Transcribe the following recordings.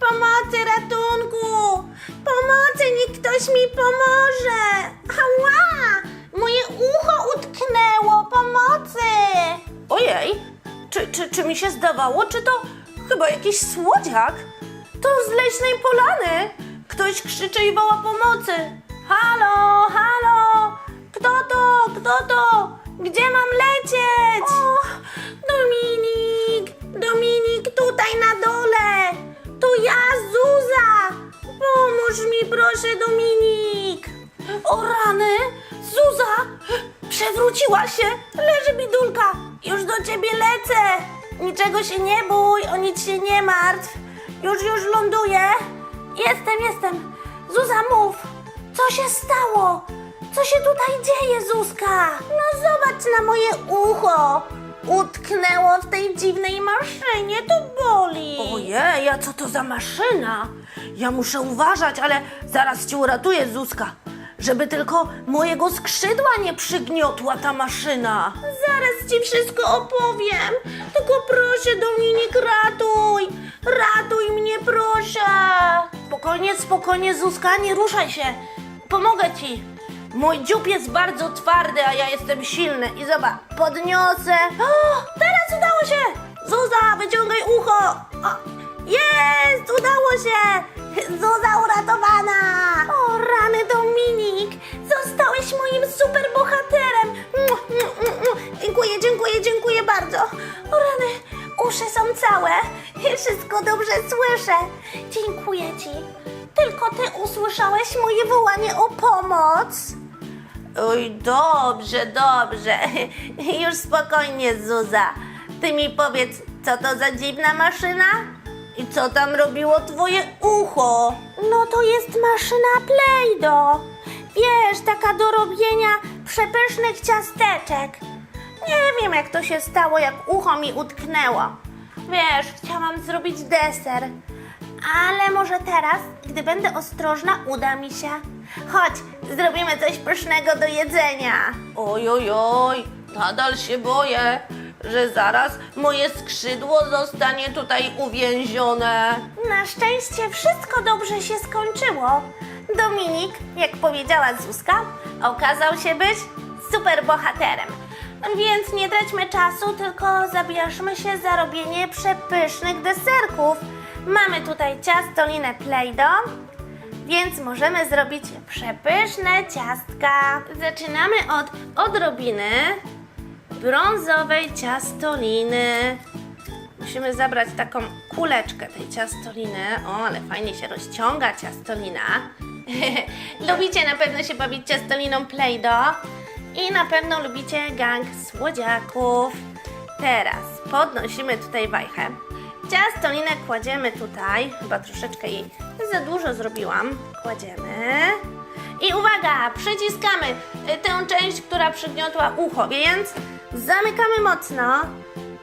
Pomocy, ratunku! Pomocy, niech ktoś mi pomoże! Ała! Moje ucho utknęło! Pomocy! Ojej, czy, czy, czy mi się zdawało, czy to chyba jakiś słodziak? To z leśnej polany! Ktoś krzyczy i woła pomocy! Halo, halo! Kto to? Kto to? Gdzie mam lecieć? O, Pomóż mi, proszę, Dominik! O rany! Zuza! Przewróciła się! Leży bidulka! Już do ciebie lecę! Niczego się nie bój, o nic się nie martw! Już, już ląduję! Jestem, jestem! Zuza, mów! Co się stało? Co się tutaj dzieje, Zuzka? No zobacz na moje ucho! Utknęło w tej dziwnej maszynie, to boli! Ojej, a co to za maszyna? Ja muszę uważać, ale zaraz cię uratuję, Zuzka. Żeby tylko mojego skrzydła nie przygniotła ta maszyna. Zaraz ci wszystko opowiem. Tylko proszę, Dominik, ratuj! Ratuj mnie, proszę! Spokojnie, spokojnie, Zuzka, nie ruszaj się. Pomogę ci. Mój dziób jest bardzo twardy, a ja jestem silny. I zobacz, podniosę. O, teraz udało się! Zuza, wyciągaj ucho! O, jest! Udało się! Zuza uratowana! O, rany Dominik! Zostałeś moim super bohaterem! Dziękuję, dziękuję, dziękuję bardzo! O, rany, uszy są całe! Wszystko dobrze słyszę! Dziękuję ci! Tylko ty usłyszałeś moje wołanie o pomoc! Oj, dobrze, dobrze. Już spokojnie, Zuza. Ty mi powiedz, co to za dziwna maszyna? I co tam robiło twoje ucho? No to jest maszyna Play-Doh. Wiesz, taka do robienia przepysznych ciasteczek. Nie wiem, jak to się stało, jak ucho mi utknęło. Wiesz, chciałam zrobić deser. Ale może teraz, gdy będę ostrożna, uda mi się. Chodź, zrobimy coś pysznego do jedzenia. Oj, oj, oj, nadal się boję, że zaraz moje skrzydło zostanie tutaj uwięzione. Na szczęście wszystko dobrze się skończyło. Dominik, jak powiedziała Zuzka, okazał się być super bohaterem. Więc nie traćmy czasu, tylko zabierzmy się za robienie przepysznych deserków. Mamy tutaj ciastolinę Play-Doh, więc możemy zrobić przepyszne ciastka. Zaczynamy od odrobiny brązowej ciastoliny. Musimy zabrać taką kuleczkę tej ciastoliny. O, ale fajnie się rozciąga ciastolina. lubicie na pewno się bawić ciastoliną Play-Doh i na pewno lubicie gang słodziaków. Teraz podnosimy tutaj wajchę. Ciastolinę kładziemy tutaj, chyba troszeczkę jej za dużo zrobiłam. Kładziemy. I uwaga, przyciskamy tę część, która przygniotła ucho, więc zamykamy mocno.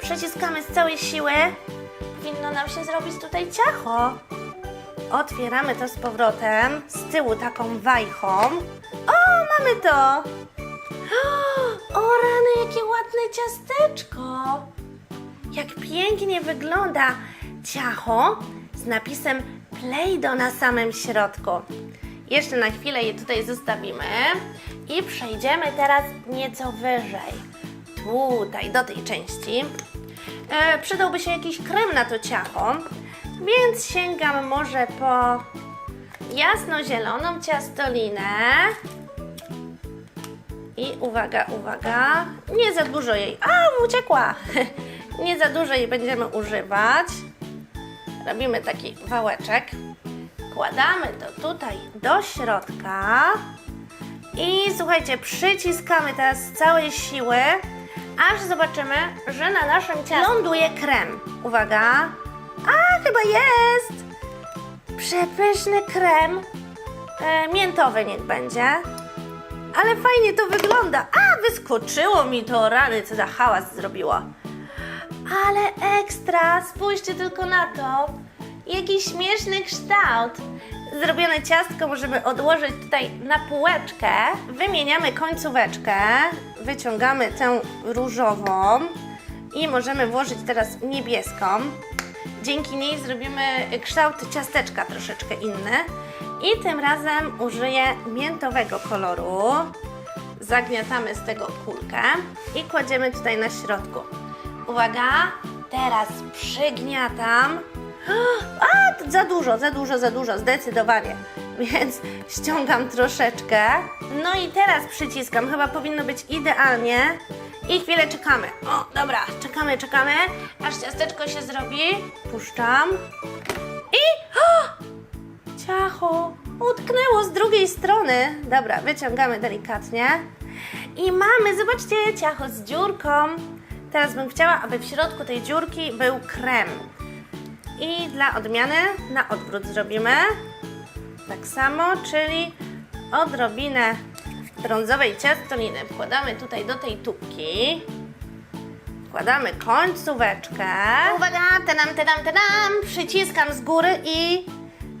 Przyciskamy z całej siły. Powinno nam się zrobić tutaj ciacho. Otwieramy to z powrotem, z tyłu taką wajchą. O, mamy to! O, rany, jakie ładne ciasteczko! Jak pięknie wygląda ciacho z napisem Play-Doh na samym środku. Jeszcze na chwilę je tutaj zostawimy i przejdziemy teraz nieco wyżej. Tutaj, do tej części. E, przydałby się jakiś krem na to ciacho, więc sięgam może po jasno-zieloną ciastolinę. I uwaga, uwaga, nie za dużo jej. A, uciekła! Nie za dużo jej będziemy używać. Robimy taki wałeczek. Kładamy to tutaj do środka. I słuchajcie, przyciskamy teraz z całej siły, aż zobaczymy, że na naszym ciele ląduje krem. Uwaga. A, chyba jest! Przepyszny krem. E, miętowy niech będzie. Ale fajnie to wygląda. A, wyskoczyło mi to rany, co za hałas zrobiło. Ale ekstra, spójrzcie tylko na to. Jaki śmieszny kształt. Zrobione ciastko możemy odłożyć tutaj na półeczkę. Wymieniamy końcóweczkę. Wyciągamy tę różową i możemy włożyć teraz niebieską. Dzięki niej zrobimy kształt ciasteczka troszeczkę inny. I tym razem użyję miętowego koloru. Zagniatamy z tego kulkę i kładziemy tutaj na środku. Uwaga, teraz przygniatam. A, za dużo, za dużo, za dużo, zdecydowanie. Więc ściągam troszeczkę. No i teraz przyciskam, chyba powinno być idealnie. I chwilę czekamy. O, dobra, czekamy, czekamy, aż ciasteczko się zrobi. Puszczam. I... O! Ciacho utknęło z drugiej strony. Dobra, wyciągamy delikatnie. I mamy, zobaczcie, ciacho z dziurką. Teraz bym chciała, aby w środku tej dziurki był krem. I dla odmiany na odwrót zrobimy. Tak samo, czyli odrobinę brązowej ciastoliny wkładamy tutaj do tej tubki. Wkładamy końcóweczkę. Uwaga, tadam, tadam, tadam. Przyciskam z góry i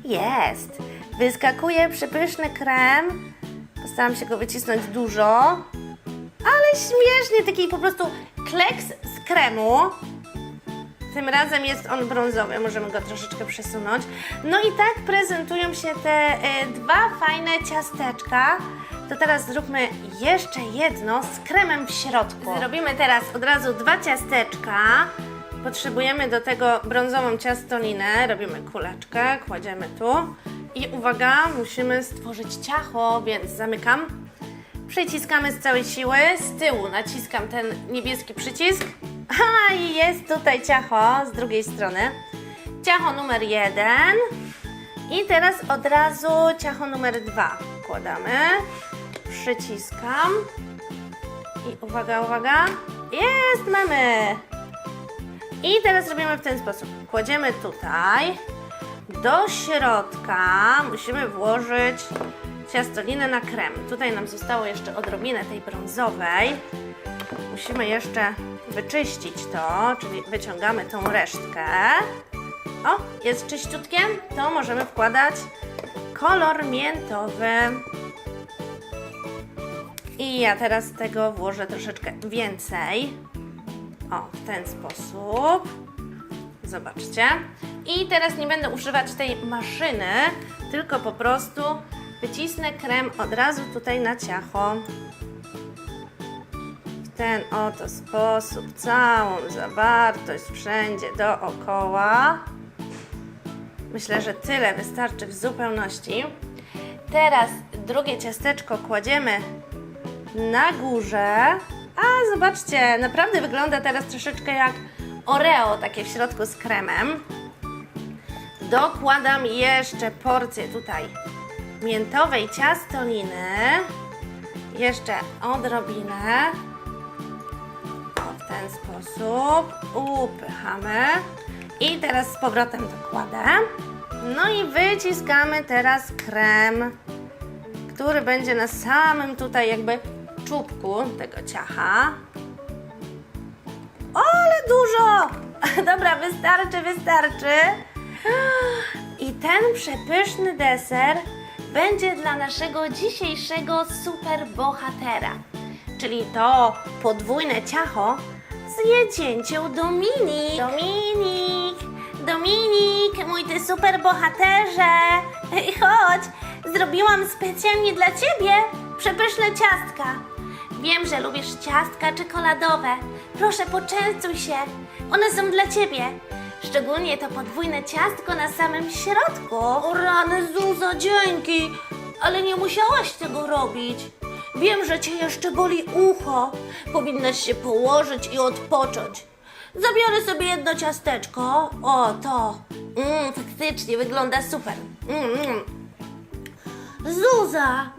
jest. Wyskakuje przepyszny krem. Postaram się go wycisnąć dużo. Ale śmiesznie, taki po prostu kleks z kremu. Tym razem jest on brązowy, możemy go troszeczkę przesunąć. No i tak prezentują się te e, dwa fajne ciasteczka. To teraz zróbmy jeszcze jedno z kremem w środku. Zrobimy teraz od razu dwa ciasteczka. Potrzebujemy do tego brązową ciastolinę. Robimy kuleczkę, kładziemy tu. I uwaga, musimy stworzyć ciacho, więc zamykam. Przyciskamy z całej siły. Z tyłu naciskam ten niebieski przycisk. A i jest tutaj ciacho z drugiej strony. Ciacho numer jeden. I teraz od razu ciacho numer dwa. Wkładamy. Przyciskam. I uwaga, uwaga. Jest, mamy. I teraz robimy w ten sposób. Kładziemy tutaj. Do środka musimy włożyć ciastolinę na krem. Tutaj nam zostało jeszcze odrobinę tej brązowej. Musimy jeszcze wyczyścić to, czyli wyciągamy tą resztkę. O, jest czyściutkie. To możemy wkładać kolor miętowy. I ja teraz tego włożę troszeczkę więcej. O, w ten sposób. Zobaczcie. I teraz nie będę używać tej maszyny, tylko po prostu wycisnę krem od razu tutaj na ciacho. Ten oto sposób całą zawartość wszędzie dookoła. Myślę, że tyle wystarczy w zupełności. Teraz drugie ciasteczko kładziemy na górze. A zobaczcie, naprawdę wygląda teraz troszeczkę jak Oreo, takie w środku z kremem. Dokładam jeszcze porcję tutaj miętowej ciastoliny. Jeszcze odrobinę. Ten sposób. Upychamy. I teraz z powrotem dokładę. No i wyciskamy teraz krem, który będzie na samym tutaj jakby czubku tego ciacha. O, ale dużo! Dobra, wystarczy, wystarczy. I ten przepyszny deser będzie dla naszego dzisiejszego super bohatera. Czyli to podwójne ciacho zje cię Dominik. Dominik, Dominik, mój ty super bohaterze. Chodź, zrobiłam specjalnie dla ciebie przepyszne ciastka. Wiem, że lubisz ciastka czekoladowe. Proszę, poczęstuj się. One są dla ciebie. Szczególnie to podwójne ciastko na samym środku. O rany, Zuza, dzięki. Ale nie musiałaś tego robić. Wiem, że cię jeszcze boli ucho. Powinnaś się położyć i odpocząć. Zabiorę sobie jedno ciasteczko. O, to. Mm, faktycznie wygląda super. Mm, mm. Zuza,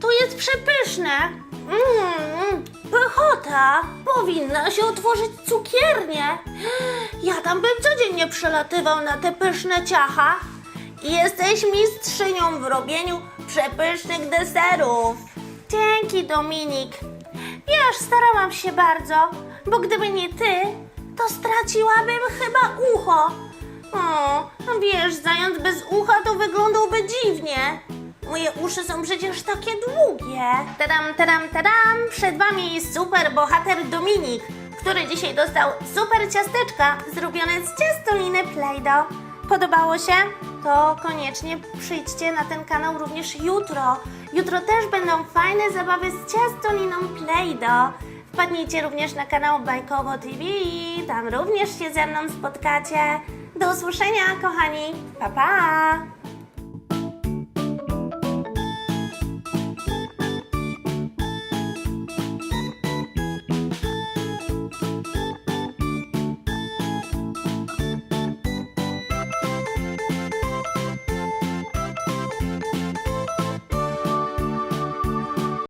to jest przepyszne. Mmm, pychota. Powinna się otworzyć cukiernię. Ja tam bym codziennie przelatywał na te pyszne ciacha. Jesteś mistrzynią w robieniu przepysznych deserów. Dzięki, Dominik. Wiesz, starałam się bardzo, bo gdyby nie ty, to straciłabym chyba ucho. O, wiesz, zając bez ucha to wyglądałby dziwnie. Moje uszy są przecież takie długie. Tadam, tadam, tadam. Przed wami super bohater Dominik. który dzisiaj dostał super ciasteczka zrobione z ciastoliny Play-Doh. Podobało się? To koniecznie przyjdźcie na ten kanał również jutro. Jutro też będą fajne zabawy z ciastoliną Play-Doh. Wpadnijcie również na kanał Bajkowo TV, tam również się ze mną spotkacie. Do usłyszenia, kochani. Pa, pa!